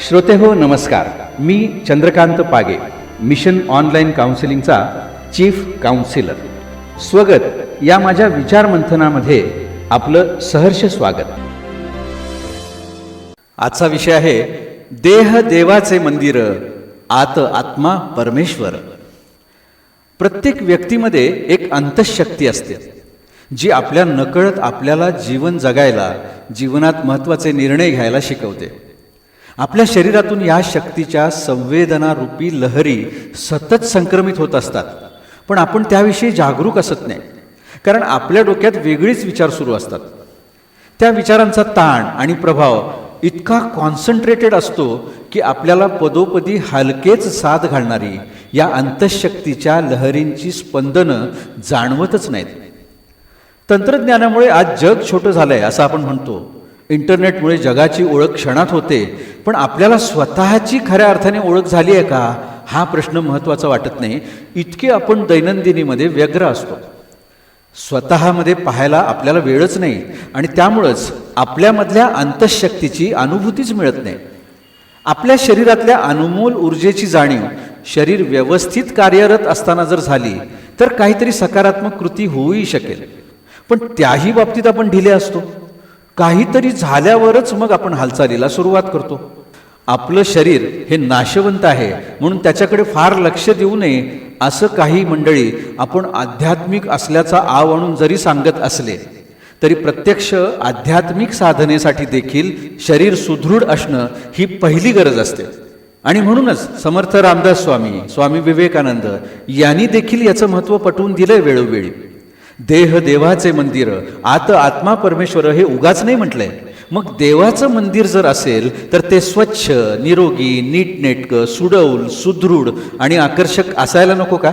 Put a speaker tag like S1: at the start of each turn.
S1: श्रोते हो नमस्कार. मी चंद्रकांत पागे मिशन ऑनलाईन काउन्सिलिंगचा चीफ काउन्सिलर. स्वगत. या माझ्या विचार मंथनामध्ये आपलं सहर्ष स्वागत. आजचा विषय आहे देह देवाचे मंदिर आत आत्मा परमेश्वर. प्रत्येक व्यक्तीमध्ये एक अंतशक्ती असते जी आपल्या नकळत आपल्याला जीवन जगायला जीवनात महत्त्वाचे निर्णय घ्यायला शिकवते. आपल्या शरीरातून या शक्तीच्या संवेदनारूपी लहरी सतत संक्रमित होत असतात. पण आपण त्याविषयी जागरूक असत नाही. कारण आपल्या डोक्यात वेगळीच विचार सुरू असतात. त्या विचारांचा ताण आणि प्रभाव इतका कॉन्सन्ट्रेटेड असतो की आपल्याला पदोपदी हलकेच साथ घालणारी या अंतःशक्तीच्या लहरींची स्पंदनं जाणवतच नाहीत. तंत्रज्ञानामुळे आज जग छोटं झालंय असं आपण म्हणतो. इंटरनेटमुळे जगाची ओळख क्षणात होते पण आपल्याला स्वतःची खऱ्या अर्थाने ओळख झाली आहे का? हा प्रश्न महत्त्वाचा वाटत नाही. इतके आपण दैनंदिनीमध्ये व्यग्र असतो. स्वतःमध्ये पाहायला आपल्याला वेळच नाही आणि त्यामुळंच आपल्यामधल्या अंतःशक्तीची अनुभूतीच मिळत नाही. आपल्या शरीरातल्या अनमोल ऊर्जेची जाणीव शरीर व्यवस्थित कार्यरत असताना जर झाली तर काहीतरी सकारात्मक कृती होऊही शकेल. पण त्याही बाबतीत आपण ढिले असतो. काहीतरी झाल्यावरच मग आपण हालचालीला सुरुवात करतो. आपलं शरीर हे नाशवंत आहे म्हणून त्याच्याकडे फार लक्ष देऊ नये असं काही मंडळी आपण आध्यात्मिक असल्याचा आव आणून जरी सांगत असले तरी प्रत्यक्ष आध्यात्मिक साधनेसाठी देखील शरीर सुदृढ असणं ही पहिली गरज असते. आणि म्हणूनच समर्थ रामदास स्वामी स्वामी विवेकानंद यांनी देखील याचं महत्त्व पटवून दिलंय वेळोवेळी. देह देवाचे मंदिर आत आत्मा परमेश्वर हे उगाच नाही म्हटलंय मग देवाचं मंदिर जर असेल तर ते स्वच्छ निरोगी नीटनेटकं सुडौल सुदृढ आणि आकर्षक असायला नको का?